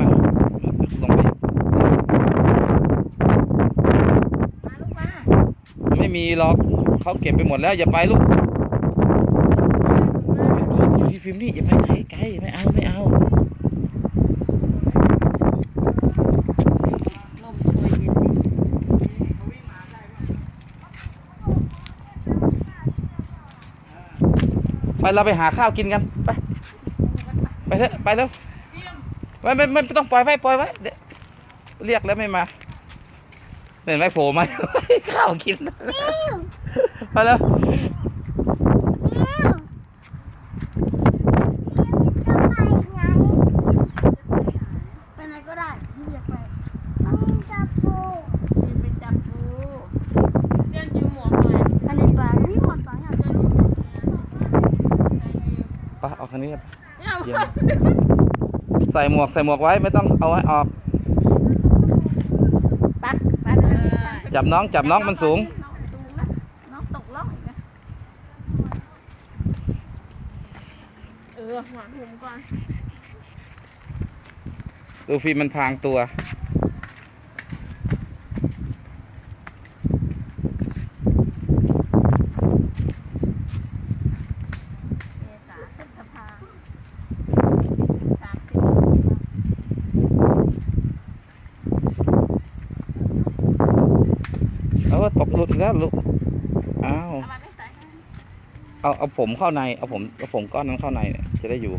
แล้วบอกฟิล์มขึ้นมาลงไปมาลูกมาไม่มีหรอกเขาเก็บไปหมดแล้วอย่าไปลูกพี่ฟิล์มนี่อย่าไปไหนไกลไม่เอาไม่เอาลมช่วยเย็นดีไปเราไปหาข้าวกินกัน ไป ไปเถอะไปแล้ว ไม่ไม่ไม่ไม่ต้องปล่อยไว้ปล่อยไว้เดี๋ยวเรียกแล้วไม่มาเห็นไหมโผล่มาข้าวกินไปแล้วไปไหนก็ได้ที่อยากไปต้องจับปูเดินไปจับปูเดินยืมหมวกหน่อยอันนี้ปลาไม่หมดปลาอยากไปไปออกคันนี้ครับไม่เอาเยี่ยม ใส่หมวกใส่หมวกไว้ไม่ต้องเอาไว้ออก ปักปักเลยจับน้องจับน้องมันสูงน้องสูงนะน้องตกล่องอีกนะเออหวานหุมก่อน ดูฟิล์มมันพรางตัว เมษาพฤษภาสามสิบ เอา ว่าตกหลุดอีกแล้วลูกอ้าวเอามาไม่ใส่ให้เอาเอาผมเข้าในเอาผมเอาผมก้อนนั้นเข้าในเนี่ยจะได้อยู่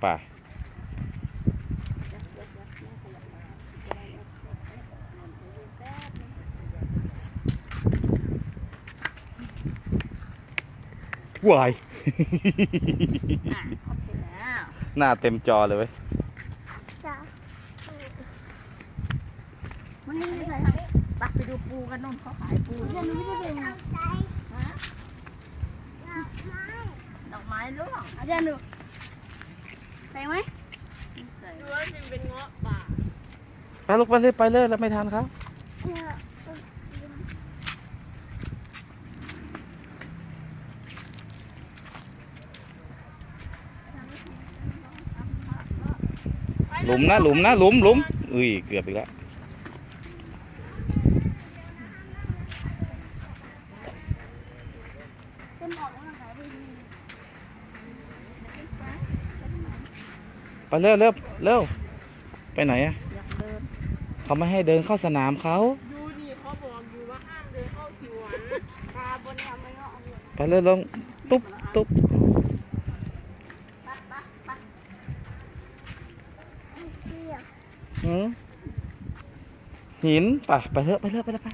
ไป่าวายอะโอเคแล้วหน้าเต็มจอเลยเว้ย จ้ะ มันนี่ใส่ปักไปดูปูกันนู่นเขาขายปูเดี๋ยวหนูไม่ได้เป็นฮะดอกไม้ร่วงเดี๋ยวหนูไปไหมดูว่ามันเป็นเงาะป่าไปลูกไปเลยไปเลยแล้วไม่ทันครับหลุมนะหลุมนะหลุมหลุมอุ้ยเกือบอีกแล้ว เต็มออกแล้วไหนไปดี ไปเร็วเร็วเร็วไปไหนอะอยากเดินเขาไม่ให้เดินเข้าสนามเขาดูนี่เขาบอกอยู่ว่าห้ามเดินเข้าสวนปลาบนทำไม่เงาะเลยไปเร็วลงตุ๊บตุ๊บปักปักปักเสียหืมหินไปไปเถอะไปเถอะไปเถอะไป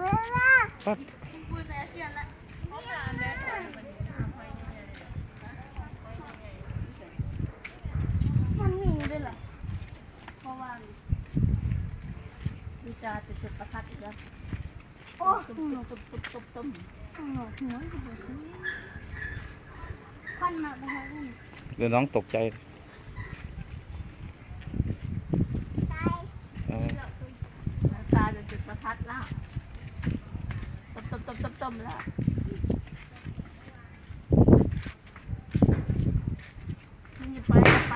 เวลา ไป พูดแต่เสียนละเขาจะอันเดนมันทำไปยังไง มันมีด้วยเหรอเพราะว่า ดูจาจะจุดประทัดอีกแล้ว โอ้ ตุ้มหนูตุ้มตุ้มตุ้มตุ้มหนูหัวควันมาไปทางนี้เดี๋ยวน้องตกใจเออตาจะจุดประทัดแล้วตุ้มตุ้มตุ้มตุ้มตุ้มแล้วนี่ไปไป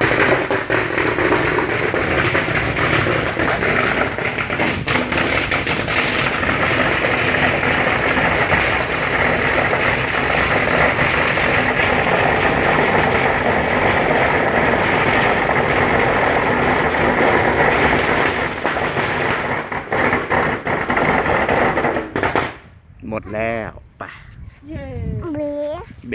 หมดแล้วไป เย้ เบ๊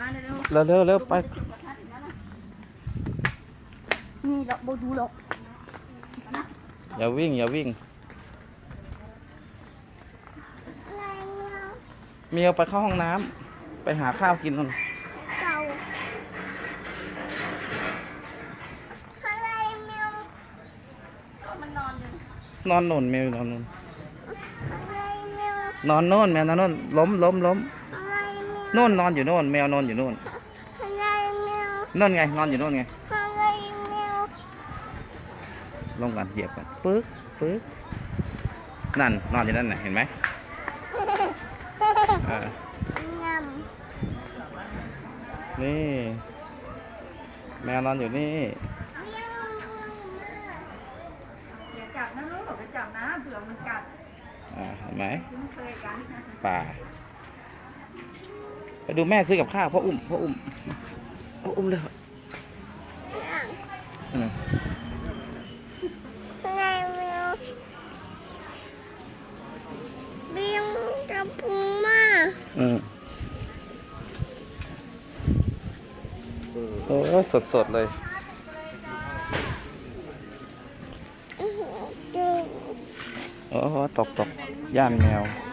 เร็วเร็วเร็วเร็วไปจุดประทัดอีกแล้วนะมีดอกบูดูดอกอย่าวิ่งอย่าวิ่งเมียวไปเข้าห้องน้ำไปหาข้าวกินก่อนเก่าอะไรแมวมันนอนอยู่นอนโน่นแมวนอนโน่นอะไรแมวนอนโน่นแมวนอนโน่นล้มล้มล้มอะไรแมว โน่นนอนอยู่โน่น แมวนอนอยู่โน่นอะไรแมวโน่นไงนอนอยู่โน่นไงอะไรแมวลงก่อนเหยียบก่อนปึ๊กปึ๊กนั่นนอนอยู่นั่นน่ะเห็นไหมเอองำนี่ แมวนอนอยู่นี่แมวอย่าจับนะลูกอย่าจับนะเผื่อมันกัดอ่าเห็นไหมคุ้นเคยกันป่าไป ดูแม่ซื้อกับข้าวพ่ออุ้มพ่ออุ้มพ่ออุ้มเลยอืมอะไรแมวเบี้ยงกระพุ้งมาอืมโอ้สดสดๆเลยเจอโอ้ตกตกย่านแมวอ่